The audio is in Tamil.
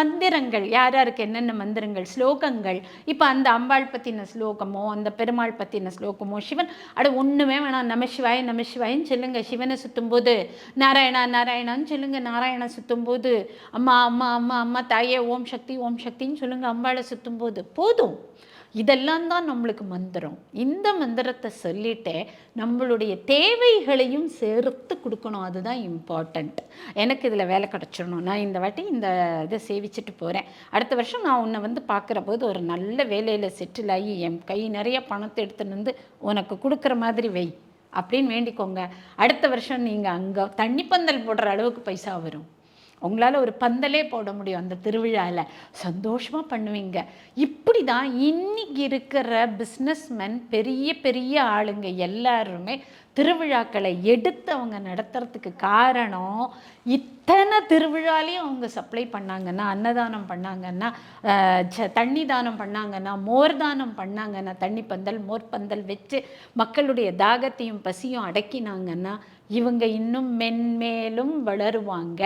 மந்திரங்கள் யார் யாருக்கு என்னென்ன மந்திரங்கள் ஸ்லோகங்கள்? இப்போ அந்த அம்பாள் பற்றின ஸ்லோகமோ அந்த பெருமாள் பற்றின ஸ்லோகமோ சிவன் அட ஒன்றுமே வேணாம். நமசிவாய் நமசிவாயின்னு சொல்லுங்கள் சொல்லுங்க. சிவனை சுற்றும்போது நாராயணா நாராயணான்னு சொல்லுங்க. நாராயணா சுற்றும்போது அம்மா அம்மா அம்மா அம்மா தாயே ஓம் சக்தி ஓம் சக்தின்னு சொல்லுங்க அம்பாளை சுற்றும்போது போதும். இதெல்லாம் தான் நம்மளுக்கு மந்திரம். இந்த மந்திரத்தை சொல்லிட்டு நம்மளுடைய தேவைகளையும் சேர்த்து கொடுக்கணும். அதுதான் இம்பார்ட்டண்ட் எனக்கு இதில் வேலை கிடச்சிடணும். நான் இந்த வாட்டி இந்த இதை சேவிச்சுட்டு போகிறேன் அடுத்த வருஷம் நான் உன்னை வந்து பார்க்குற போது ஒரு நல்ல வேலையில் செட்டில் ஆகி என் கை நிறைய பணத்தை எடுத்துன்னு வந்து உனக்கு கொடுக்குற மாதிரி வை அப்படின்னு வேண்டிக்கோங்க. அடுத்த வருஷம் நீங்கள் அங்கே தண்ணி பந்தல் போடுற அளவுக்கு பைசா வரும். உங்களால் ஒரு பந்தலே போட முடியும் அந்த திருவிழாவில் சந்தோஷமாக பண்ணுவீங்க. இப்படி தான் இன்னைக்கு இருக்கிற பிஸ்னஸ்மேன் பெரிய பெரிய ஆளுங்க எல்லாருமே திருவிழாக்களை எடுத்து அவங்க நடத்துறதுக்கு காரணம் இத்தனை திருவிழாலையும் அவங்க சப்ளை பண்ணாங்கன்னா அன்னதானம் பண்ணாங்கன்னா ச- தண்ணி தானம் பண்ணாங்கன்னா மோர் தானம் பண்ணாங்கன்னா தண்ணி பந்தல் மோர் பந்தல் வச்சு மக்களுடைய தாகத்தையும் பசியும் அடக்கினாங்கன்னா இவங்க இன்னும் மென்மேலும் வளருவாங்க.